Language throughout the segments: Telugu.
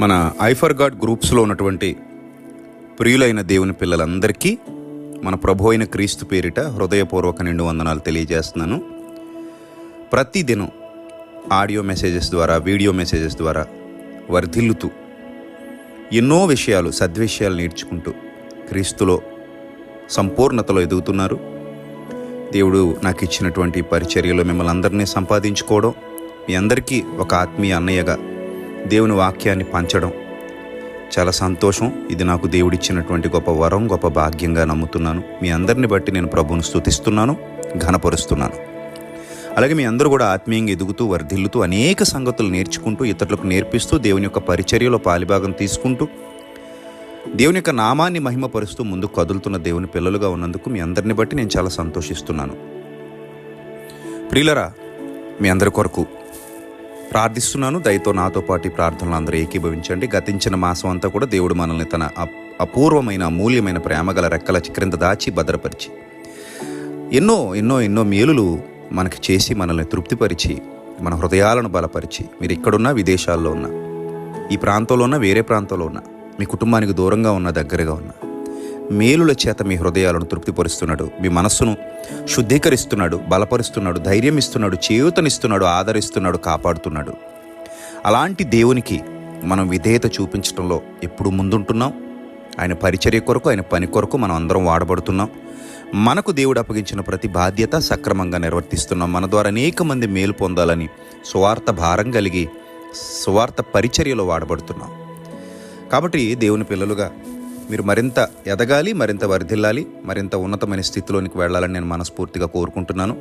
మన ఐఫర్ గాడ్ గ్రూప్స్లో ఉన్నటువంటి ప్రియులైన దేవుని పిల్లలందరికీ మన ప్రభు అయిన క్రీస్తు పేరిట హృదయపూర్వక నిండు వందనాలు తెలియజేస్తున్నాను. ప్రతిదినం ఆడియో మెసేజెస్ ద్వారా వీడియో మెసేజెస్ ద్వారా వర్ధిల్లుతూ ఎన్నో విషయాలు సద్విషయాలు నేర్చుకుంటూ క్రీస్తులో సంపూర్ణతలో ఎదుగుతున్నారు. దేవుడు నాకు ఇచ్చినటువంటి పరిచర్యలో మిమ్మల్ని అందరినీ సంపాదించుకోవడం మీ అందరికీ ఒక ఆత్మీయ అన్నయ్యగా దేవుని వాక్యాన్ని పంచడం చాలా సంతోషం. ఇది నాకు దేవుడిచ్చినటువంటి గొప్ప వరం గొప్ప భాగ్యంగా నమ్ముతున్నాను. మీ అందరిని బట్టి నేను ప్రభును స్తుతిస్తున్నాను ఘనపరుస్తున్నాను. అలాగే మీ అందరూ కూడా ఆత్మీయంగా ఎదుగుతూ వర్ధిల్లుతూ అనేక సంగతులు నేర్చుకుంటూ ఇతరులకు నేర్పిస్తూ దేవుని యొక్క పరిచర్యలో పాలిభాగం తీసుకుంటూ దేవుని యొక్క నామాన్ని మహిమపరుస్తూ ముందు కదులుతున్న దేవుని పిల్లలుగా ఉన్నందుకు మీ అందరిని బట్టి నేను చాలా సంతోషిస్తున్నాను. ప్రియులరా మీ అందరి కొరకు ప్రార్థిస్తున్నాను. దయతో నాతో పాటు ప్రార్థనలు అందరూ ఏకీభవించండి. గతించిన మాసం అంతా కూడా దేవుడు మనల్ని తన అప్- అపూర్వమైన అమూల్యమైన ప్రేమగల రెక్కల క్రింద దాచి భద్రపరిచి ఎన్నో ఎన్నో ఎన్నో మేలులు మనకి చేసి మనల్ని తృప్తిపరిచి మన హృదయాలను బలపరిచి మీరు ఇక్కడున్నా విదేశాల్లో ఉన్నా ఈ ప్రాంతంలో ఉన్న వేరే ప్రాంతంలో ఉన్న మీ కుటుంబానికి దూరంగా ఉన్న దగ్గరగా ఉన్నా మేలుల చేత మీ హృదయాలను తృప్తిపరుస్తున్నాడు. మీ మనస్సును శుద్ధీకరిస్తున్నాడు బలపరుస్తున్నాడు ధైర్యం ఇస్తున్నాడు చేయూతనిస్తున్నాడు ఆదరిస్తున్నాడు కాపాడుతున్నాడు. అలాంటి దేవునికి మనం విధేయత చూపించడంలో ఎప్పుడు ముందుంటున్నాం? ఆయన పరిచర్య కొరకు ఆయన పని కొరకు మనం అందరం వాడబడుతున్నాం? మనకు దేవుడు అప్పగించిన ప్రతి బాధ్యత సక్రమంగా నిర్వర్తిస్తున్నాం. మన ద్వారా అనేక మంది మేలు పొందాలని స్వార్థ భారం కలిగి స్వార్థ పరిచర్యలో వాడబడుతున్నాం. కాబట్టి దేవుని పిల్లలుగా మీరు మరింత ఎదగాలి మరింత వర్ధిల్లాలి మరింత ఉన్నతమైన స్థితిలోనికి వెళ్ళాలని నేను మనస్ఫూర్తిగా కోరుకుంటున్నాను.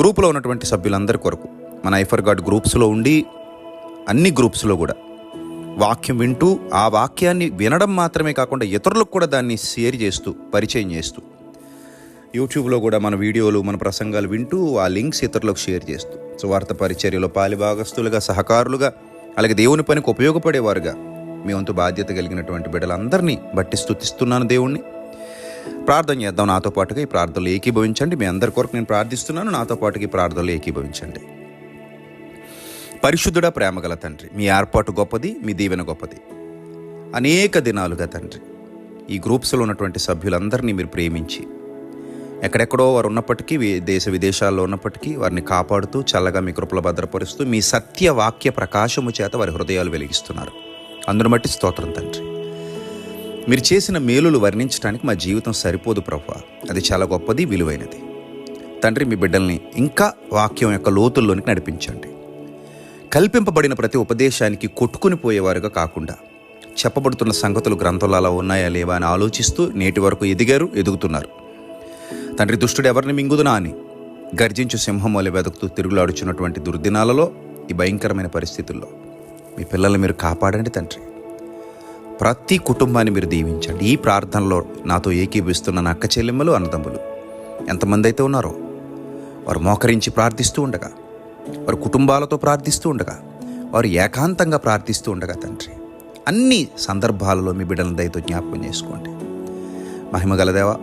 గ్రూపులో ఉన్నటువంటి సభ్యులందరి కొరకు మన ఐఫర్ గాడ్ గ్రూప్స్లో ఉండి అన్ని గ్రూప్స్లో కూడా వాక్యం వింటూ ఆ వాక్యాన్ని వినడం మాత్రమే కాకుండా ఇతరులకు కూడా దాన్ని షేర్ చేస్తూ పరిచయం చేస్తూ యూట్యూబ్లో కూడా మన వీడియోలు మన ప్రసంగాలు వింటూ ఆ లింక్స్ ఇతరులకు షేర్ చేస్తూ సువార్త పరిచర్యలో పాలిభాగస్తులుగా సహకారులుగా అలాగే దేవుని పనికి ఉపయోగపడేవారుగా మీ వంతు బాధ్యత కలిగినటువంటి బిడ్డలందరినీ బట్టి స్థుతిస్తున్నాను దేవుణ్ణి. ప్రార్థన చేద్దాం నాతో పాటుగా ఈ ప్రార్థనలు ఏకీభవించండి. మీ అందరి కొరకు నేను ప్రార్థిస్తున్నాను. నాతో పాటుగా ఈ ప్రార్థనలు ఏకీభవించండి. పరిశుద్ధుడా ప్రేమగల తండ్రి మీ ఏర్పాటు గొప్పది మీ దీవెన గొప్పది. అనేక దినాలుగా తండ్రి ఈ గ్రూప్స్లో ఉన్నటువంటి సభ్యులందరినీ మీరు ప్రేమించి ఎక్కడెక్కడో వారు ఉన్నప్పటికీ దేశ విదేశాల్లో ఉన్నప్పటికీ వారిని కాపాడుతూ చల్లగా మీ కృపలు భద్రపరుస్తూ మీ సత్య వాక్య ప్రకాశము చేత వారి హృదయాలు వెలిగిస్తున్నారు. అందును బట్టి స్తోత్రం తండ్రి. మీరు చేసిన మేలులు వర్ణించడానికి మా జీవితం సరిపోదు ప్రభు అది చాలా గొప్పది విలువైనది. తండ్రి మీ బిడ్డల్ని ఇంకా వాక్యం యొక్క లోతుల్లోనికి నడిపించండి. కల్పింపబడిన ప్రతి ఉపదేశానికి కొట్టుకుని పోయేవారుగా కాకుండా చెప్పబడుతున్న సంగతులు గ్రంథంలో అలా ఉన్నాయా లేవా అని ఆలోచిస్తూ నేటి వరకు ఎదిగారు ఎదుగుతున్నారు. తండ్రి దుష్టుడు ఎవరిని మింగుదునా అని గర్జించు సింహం వలె వెతుకుతూ తిరుగులాడుచున్నటువంటి దుర్దినాలలో ఈ భయంకరమైన పరిస్థితుల్లో మీ పిల్లల్ని మీరు కాపాడండి తండ్రి. ప్రతి కుటుంబాన్ని మీరు దీవించండి. ఈ ప్రార్థనలో నాతో ఏకీభిస్తున్న నా అక్క చెల్లెమ్మలు అన్నదమ్ములు ఎంతమంది అయితే ఉన్నారో వారు మోకరించి ప్రార్థిస్తూ ఉండగా వారి కుటుంబాలతో ప్రార్థిస్తూ ఉండగా వారు ఏకాంతంగా ప్రార్థిస్తూ ఉండగా తండ్రి అన్ని సందర్భాలలో మీ బిడ్డలను దయతో జ్ఞాపకం చేసుకోండి. మహిమ గలదేవా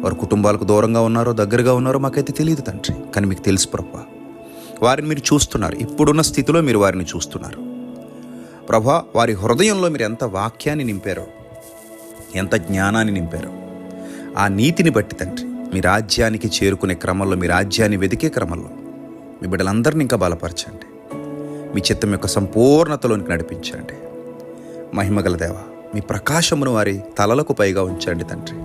వారి కుటుంబాలకు దూరంగా ఉన్నారో దగ్గరగా ఉన్నారో మాకైతే తెలియదు తండ్రి. కానీ మీకు తెలుసు ప్రభా వారిని మీరు చూస్తున్నారు. ఇప్పుడున్న స్థితిలో మీరు వారిని చూస్తున్నారు. ప్రభా వారి హృదయంలో మీరు ఎంత వాక్యాన్ని నింపారో ఎంత జ్ఞానాన్ని నింపారో ఆ నీతిని బట్టి తండ్రి మీ రాజ్యానికి చేరుకునే క్రమంలో మీ రాజ్యాన్ని వెతికే క్రమంలో మీ బిడ్డలందరినీ ఇంకా బలపరచండి. మీ చిత్తం యొక్క సంపూర్ణతలోనికి నడిపించండి. మహిమగల దేవ మీ ప్రకాశమును వారి తలలకు పైగా ఉంచండి తండ్రి.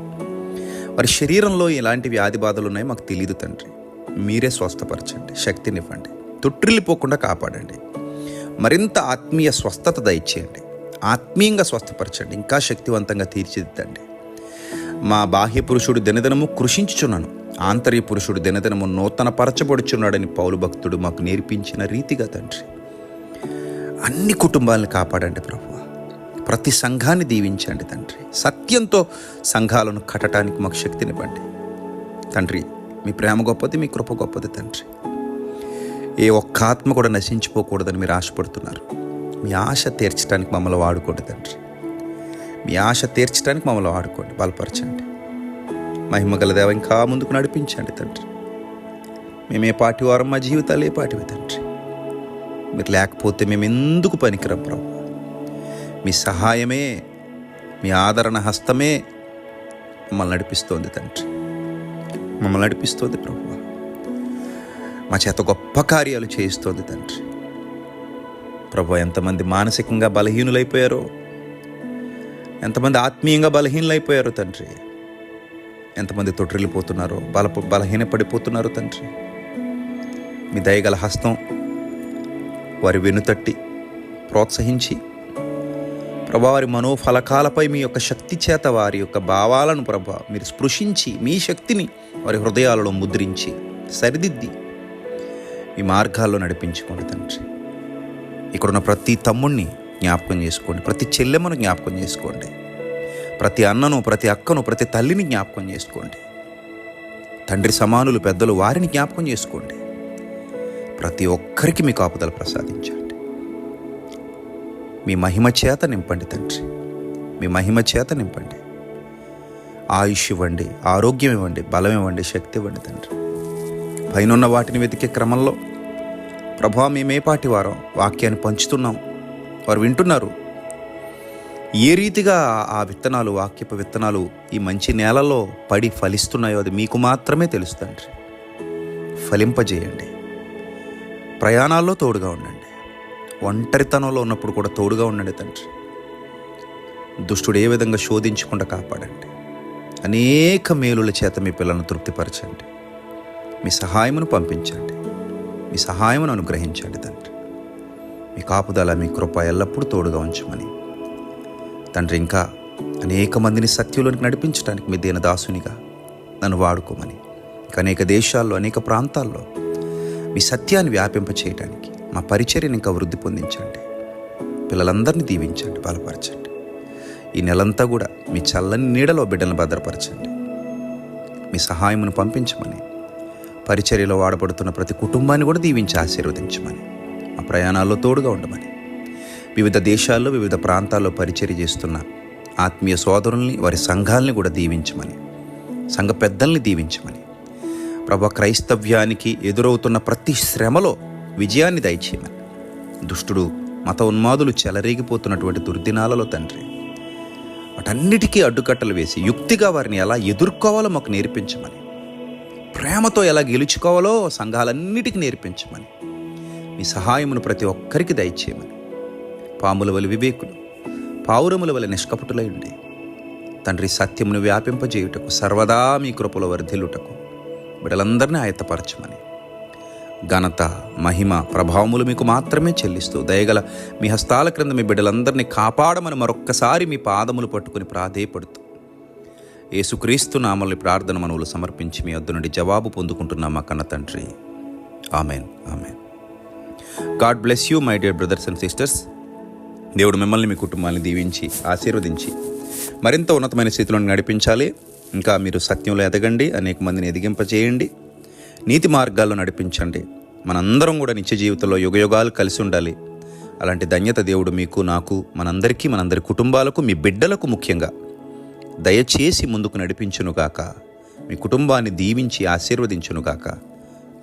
వారి శరీరంలో ఎలాంటి వ్యాధి బాధలు ఉన్నాయో మాకు తెలియదు తండ్రి. మీరే స్వస్థపరచండి శక్తినివ్వండి. తొట్టిల్లిపోకుండా కాపాడండి. మరింత ఆత్మీయ స్వస్థత దయచేయండి. ఆత్మీయంగా స్వస్థపరచండి. ఇంకా శక్తివంతంగా తీర్చిదిద్దండి. మా బాహ్య పురుషుడు దినదినము కృషించుచున్నాను. ఆంతర్య పురుషుడు దినదినము నూతన పరచబడుచున్నాడని పౌలు భక్తుడు మాకు నేర్పించిన రీతిగా తండ్రి. అన్ని కుటుంబాలను కాపాడండి ప్రభు. ప్రతి సంఘాన్ని దీవించండి తండ్రి. సత్యంతో సంఘాలను కట్టడానికి మాకు శక్తినివ్వండి. తండ్రి మీ ప్రేమ గొప్పది మీ కృప గొప్పది తండ్రి. ఏ ఒక్క ఆత్మ కూడా నశించిపోకూడదని మీరు ఆశపడుతున్నారు. మీ ఆశ తీర్చడానికి మమ్మల్ని వాడుకోండి తండ్రి. మీ ఆశ తీర్చడానికి మమ్మల్ని వాడుకోండి. బలపరచండి. మహిమ గల దేవ ఇంకా ముందుకు నడిపించండి తండ్రి. మేమే పాటివారం పాటి మా జీవితాలు ఏ పాటివి తండ్రి. మీరు లేకపోతే మేము ఎందుకు పనికిరం ప్రభు? మీ సహాయమే మీ ఆదరణ హస్తమే మమ్మల్ని నడిపిస్తోంది తండ్రి. మమ్మల్ని నడిపిస్తోంది ప్రభు. మా చేత గొప్ప కార్యాలు చేయిస్తోంది తండ్రి. ప్రభు ఎంతమంది మానసికంగా బలహీనులైపోయారో ఎంతమంది ఆత్మీయంగా బలహీనులైపోయారో తండ్రి. ఎంతమంది తొట్రిల్లిపోతున్నారో బల బలహీనపడిపోతున్నారో తండ్రి. మీ దయగల హస్తం వారి వెనుతట్టి ప్రోత్సహించి ప్రభా వారి మనోఫలకాలపై మీ యొక్క శక్తి చేత వారి యొక్క భావాలను ప్రభా మీరు స్పృశించి మీ శక్తిని వారి హృదయాలలో ముద్రించి సరిదిద్ది ఈ మార్గాల్లో నడిపించుకోండి తండ్రి. ఇక్కడున్న ప్రతి తమ్ముణ్ణి జ్ఞాపకం చేసుకోండి ప్రతి చెల్లెమ్మను జ్ఞాపకం చేసుకోండి. ప్రతి అన్నను ప్రతి అక్కను ప్రతి తల్లిని జ్ఞాపకం చేసుకోండి. తండ్రి సమానులు పెద్దలు వారిని జ్ఞాపకం చేసుకోండి. ప్రతి ఒక్కరికి మీ కాపుదలు ప్రసాదించండి. మీ మహిమ చేత నింపండి తండ్రి. మీ మహిమ చేత నింపండి. ఆయుష్ ఇవ్వండి ఆరోగ్యం ఇవ్వండి బలం ఇవ్వండి శక్తి ఇవ్వండి తండ్రి. పైనున్న వాటిని వెతికే క్రమంలో ప్రభా మేమేపాటి వారం వాక్యాన్ని పంచుతున్నాం? వారు వింటున్నారు. ఏ రీతిగా ఆ విత్తనాలు వాక్యపు విత్తనాలు ఈ మంచి నేలలో పడి ఫలిస్తున్నాయో అది మీకు మాత్రమే తెలుసు తండ్రి. ఫలింపజేయండి. ప్రయాణాల్లో తోడుగా ఉండండి. ఒంటరితనంలో ఉన్నప్పుడు కూడా తోడుగా ఉండండి తండ్రి. దుష్టుడు ఏ విధంగా శోధించకుండా కాపాడండి. అనేక మేలుల చేత మీ పిల్లలను తృప్తిపరచండి. మీ సహాయమును పంపించండి. మీ సహాయమును అనుగ్రహించండి తండ్రి. మీ కాపుదల మీ కృప ఎల్లప్పుడూ తోడుగా ఉంచమని. తండ్రి ఇంకా అనేక మందిని సత్యంలోనికి నడిపించడానికి మీ దీనదాసునిగా నన్ను వాడుకోమని. ఇంకా అనేక దేశాల్లో అనేక ప్రాంతాల్లో మీ సత్యాన్ని వ్యాపింప చేయడానికి మా పరిచర్యను ఇంకా వృద్ధి పొందించండి. పిల్లలందరినీ దీవించండి బలపరచండి. ఈ నెలంతా కూడా మీ చల్లని నీడలో బిడ్డలను భద్రపరచండి. మీ సహాయమును పంపించమని పరిచర్యలో వాడబడుతున్న ప్రతి కుటుంబాన్ని కూడా దీవించి ఆశీర్వదించమని మా ప్రయాణాల్లో తోడుగా ఉండమని. వివిధ దేశాల్లో వివిధ ప్రాంతాల్లో పరిచర్య చేస్తున్న ఆత్మీయ సోదరుల్ని వారి సంఘాలని కూడా దీవించమని సంఘ పెద్దల్ని దీవించమని. ప్రభా క్రైస్తవ్యానికి ఎదురవుతున్న ప్రతి శ్రమలో విజయాన్ని దయచేయమని. దుష్టుడు మత ఉన్మాదులు చెలరేగిపోతున్నటువంటి దుర్దినాలలో తండ్రి వాటన్నిటికీ అడ్డుకట్టలు వేసి యుక్తిగా వారిని ఎలా ఎదుర్కోవాలో మాకు నేర్పించమని. ప్రేమతో ఎలా గెలుచుకోవాలో సంఘాలన్నిటికీ నేర్పించమని. మీ సహాయమును ప్రతి ఒక్కరికి దయచేయమని. పాముల వలి వివేకులు పావురముల వలె నిష్కపటులై ఉండి. తండ్రి సత్యమును వ్యాపింపజేయుటకు సర్వదా మీ కృపలో వర్ధిల్లుటకు బిడలందరినీ ఆయత్తపరచమని. ఘనత మహిమ ప్రభావములు మీకు మాత్రమే చెల్లిస్తూ దయగల మీ హస్తాల క్రింద మీ బిడ్డలందరినీ కాపాడమని మరొక్కసారి మీ పాదములు పట్టుకుని ప్రాధేయపడుతూ యేసుక్రీస్తు నామల్ని ప్రార్థన మనవులు సమర్పించి మీ వద్ద నుండి జవాబు పొందుకుంటున్నాం మా కన్న తండ్రి. Amen. Amen. God bless you my dear brothers and sisters. దేవుడు మిమ్మల్ని మీ కుటుంబాన్ని దీవించి ఆశీర్వదించి మరింత ఉన్నతమైన స్థితిలో నడిపించాలి. ఇంకా మీరు సత్యంలో ఎదగండి అనేక మందిని ఎదిగింపచేయండి నీతి మార్గాల్లో నడిపించండి. మనందరం కూడా నిత్య జీవితంలో యుగయుగాలు కలిసి ఉండాలి. అలాంటి ధన్యత దేవుడు మీకు నాకు మనందరికీ మనందరి కుటుంబాలకు మీ బిడ్డలకు ముఖ్యంగా. దయచేసి ముందుకు నడిపించునుగాక. మీ కుటుంబాన్ని దీవించి ఆశీర్వదించునుగాక.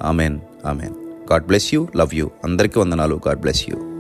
Amen amen. God bless you love you. అందరికీ వందనాలు. God bless you.